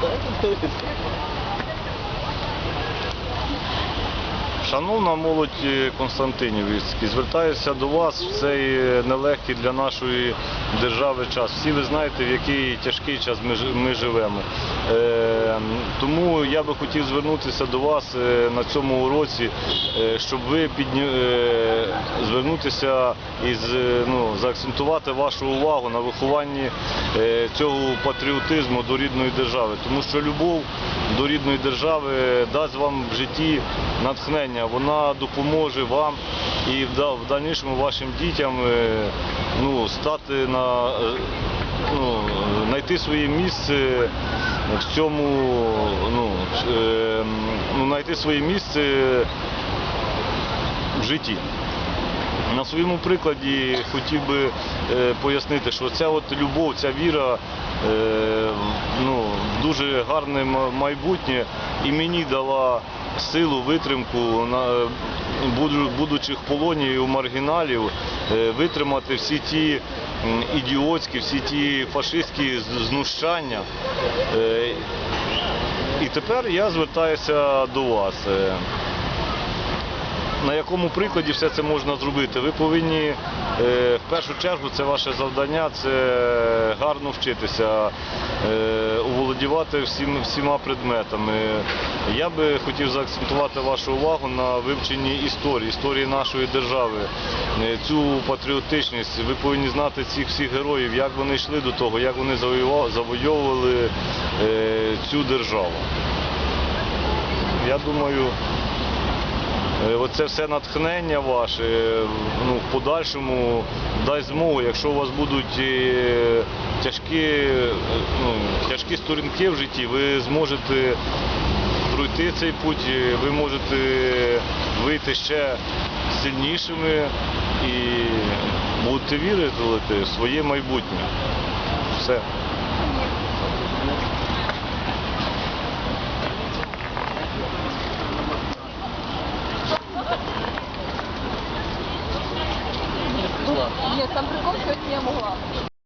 That's included. Шановна молодь Константинівський, звертаюся до вас в цей нелегкий для нашої держави час. Всі ви знаєте, в який тяжкий час ми, живемо. Е, тому я би хотів звернутися до вас е, на цьому уроці, е, щоб ви е, звернутися і е, ну, заакцентувати вашу увагу на вихованні е, цього патріотизму до рідної держави. Тому що любов до рідної держави дасть вам в житті натхнення, вона допоможе вам і в дальнішому вашим дітям е, ну, стати на е, ну, знайти своє місце в цьому, ну, е, ну, знайти своє місце в житті. На своєму прикладі хотів би е, пояснити, що ця от любов, ця віра е, ну, дуже гарне майбутнє і мені дала силу, витримку, будучи в полоні у маргіналів, е, витримати всі ті ідіотські, всі ті фашистські знущання. Е, І тепер я звертаюся до вас. На якому прикладі все це можна зробити. Ви повинні е, в першу чергу це ваше завдання, це гарно вчитися, е, оволодівати всім, всіма предметами. Я би хотів заакцентувати вашу увагу на вивченні історії, історії нашої держави, Е, цю патріотичність. Ви повинні знати цих всіх героїв, як вони йшли до того, як вони завойовували цю державу. Я думаю, Оце все натхнення ваше е, ну, в подальшому дасть змогу, якщо у вас будуть е, тяжкі, е, ну, тяжкі сторінки в житті, ви зможете пройти цей путь, е, ви можете вийти ще сильнішими і будете вірити в своє майбутнє. Все. Нет, там прикол, что я не могла.